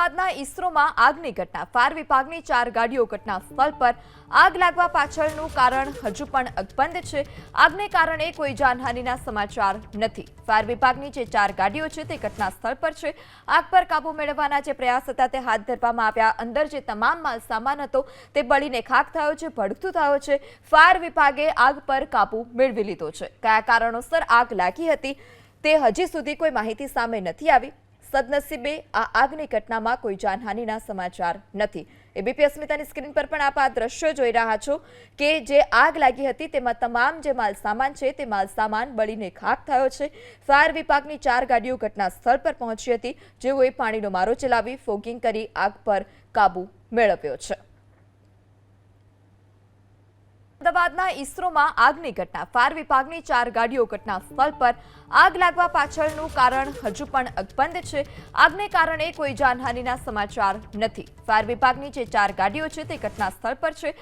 અમદાવાદના ઇસરોમાં આગની ઘટના. ફાયર વિભાગની ચાર ગાડીઓ ઘટના સ્થળ પર આગ લાગવા પાછળનું કારણ હજુ પણ અકબંધ છે. આગને કારણે કોઈ જાનહાનિના સમાચાર નથી. ફાયર વિભાગની જે ચાર ગાડીઓ છે તે ઘટના સ્થળ પર છે. આગ પર કાબુ મેળવવાના જે પ્રયાસ હતા તે હાથ ધરવામાં આવ્યા. અંદર જે તમામ માલ સામાન હતો તે બળીને ખાક થયો છે ભડકતું થયો છે. ફાયર વિભાગે આગ પર કાબુ મેળવી લીધો છે. કયા કારણોસર આગ લાગી હતી તે હજી સુધી કોઈ માહિતી સામે નથી આવી. સદનસીબે આ આગની ઘટનામાં કોઈ જાનહાનિના સમાચાર નથી. એબીપી અસ્મિતાની સ્ક્રીન પર પણ આપ આ દ્રશ્યો જોઈ રહ્યા છો કે જે આગ લાગી હતી તેમાં તમામ જે માલ સામાન છે તે માલ સામાન બળીને ખાક થયો છે. ફાયર વિભાગની ચાર ગાડીઓ ઘટના સ્થળ પર પહોંચી હતી, જેઓએ પાણીનો મારો ચલાવી ફોગિંગ કરી આગ પર કાબુ મેળવ્યો છે. અમદાવાદના ઇસરોમાં આગની ઘટના. ફાયર વિભાગની ચાર ગાડીઓ ઘટના સ્થળ પર આગ લાગવા પાછળનું કારણ હજુ પણ અકબંધ છે. આગને કારણે કોઈ જાનહાનિના સમાચાર નથી. ફાયર વિભાગની જે ચાર ગાડીઓ છે તે ઘટના સ્થળ પર છે.